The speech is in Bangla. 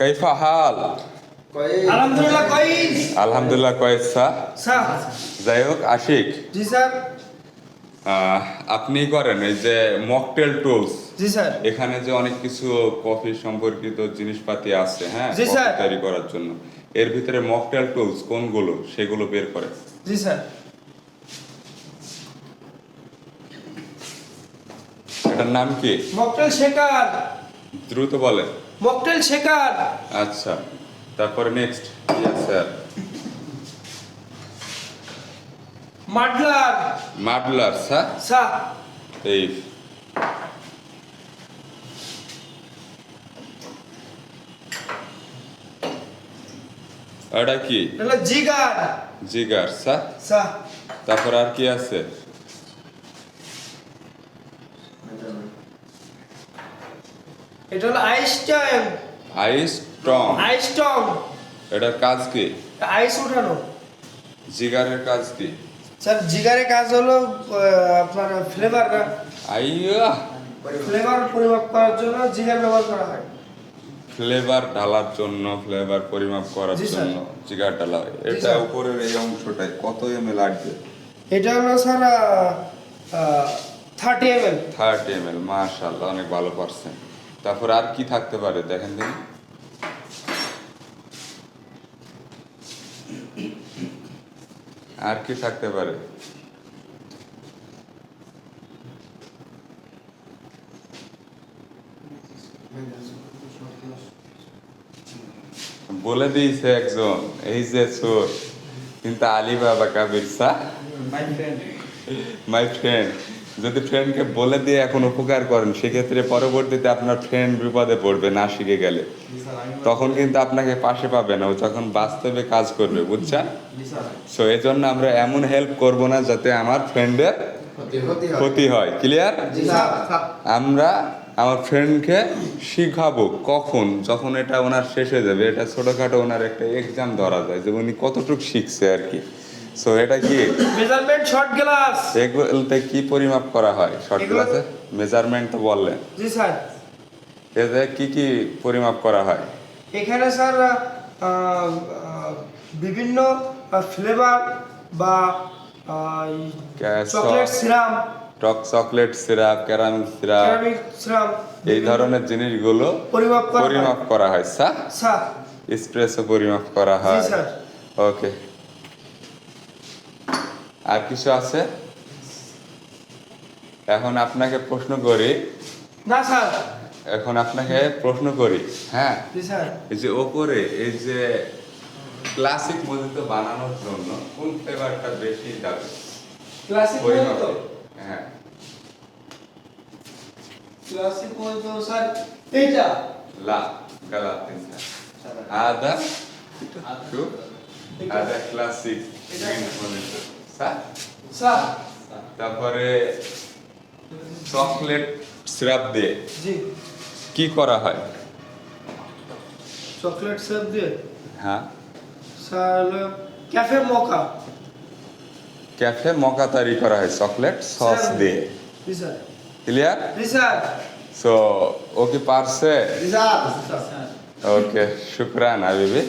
কাইফা হাল? আলহামদুলিল্লাহ কয়েসা। স্যার। যাই হোক আশিক। জি স্যার। আপনি করেন এই যে মকটেল টুলস। জি স্যার। এখানে যে অনেক কিছু কফি সম্পর্কিত জিনিসপাতি আছে হ্যাঁ? জি, স্যার। তৈরি করার জন্য। এর ভিতরে মকটেল টুলস কোনগুলো? সেগুলো বের করে জি স্যার। এটার নাম কি? মকটেল শেকার দ্রুত বলেন। মকটেল শেখার আচ্ছা তারপরে নেক্সট আছে মাডলার। মাডলার হ্যাঁ স্যার। এই। এটা কি? জিগার। জিগার হ্যাঁ স্যার। তারপর আর কি আছে? এটা হলো আইস টাইম আইস টং আইস টং এটার কাজ কি? আইস উঠানো জিগারের কাজ কি? স্যার জিগারের কাজ হলো আপনার ফ্লেভার আইয়া। ফ্লেভার পরিমাপ করার জন্য জিগার ব্যবহার করা হয়। ফ্লেভার ঢালার জন্য ফ্লেভার পরিমাপ করার জন্য জিগার ঢালা এটা উপরের এই অংশটায় কত এম এল আসবে এটা হলো sir thirty M L thirty M L মাশাল্লাহ অনেক ভালো পারছেন। তারপর আর কি থাকতে পারে? দেখেন দিন আর কি থাকতে পারে? বলে দিয়েছে একজন এই যে চোর কিন্তু আলী বাবা কাবির সা মাই ফ্রেন্ড যদি ফ্রেন্ডকে বলে দিয়ে এখন উপকার করেন, সেক্ষেত্রে পরবর্তীতে আপনার ফ্রেন্ড বিপদে পড়বে, না শিখে গেলে। তখন কিন্তু আপনাকে পাশে পাবে না, ও যখন বাস্তবে কাজ করবে, বুঝছেন? সো এই জন্য আমরা এমন হেল্প করব না যাতে আমার ফ্রেন্ডের ক্ষতি হয়। ক্লিয়ার আমরা আমার ফ্রেন্ডকে শিখাবো কখন, যখন এটা ওনার শেষ হয়ে যাবে। এটা ছোটোখাটো ওনার একটা এক্সাম ধরা যায় যে উনি কতটুকু শিখছে আর কি। সো এটা কি? মেজারমেন্ট শর্ট গ্লাস এগুলোতে কি পরিমাপ করা হয়? শর্ট ক্লাসে মেজারমেন্ট তো বললেন। জি স্যার। এতে কি কি পরিমাপ করা হয়? এখানে স্যার বিভিন্ন ফ্লেভার বা চকলেট সিরাম টক চকলেট সিরাপ ক্যারামেল সিরাপ এই ধরনের জিনিসগুলো পরিমাপ করা হয়। পরিমাপ করা হয় সা স্যার। স্প্রেসও পরিমাপ করা হয়। স্যার। ওকে আর কিছু আছে? এখন আপনাকে প্রশ্ন করি। না স্যার। এখন আপনাকে প্রশ্ন করি হ্যাঁ? এই যে ওপরে এই যে ক্লাসিক মজিতো বানানোর জন্য কোন ফ্লেভারটা বেশি যাবে ক্লাসিক পরিমাপে হ্যাঁ। ক্লাসিক তো স্যার এইটা। লা গালা তিনটা আদা আদা। Classic green mojito sir sir. তারপরে চকলেট সিরাপ দিয়ে জি। কি করা হয়? চকলেট সেপ দিয়ে? হ্যাঁ। Sir cafe mocha. Cafe mocha তৈরি করা হয় চকলেট সস দিয়ে। ক্লিয়ার? স্যার। সো ও কি পারছে? ওকে শুক্রান হাবিবি।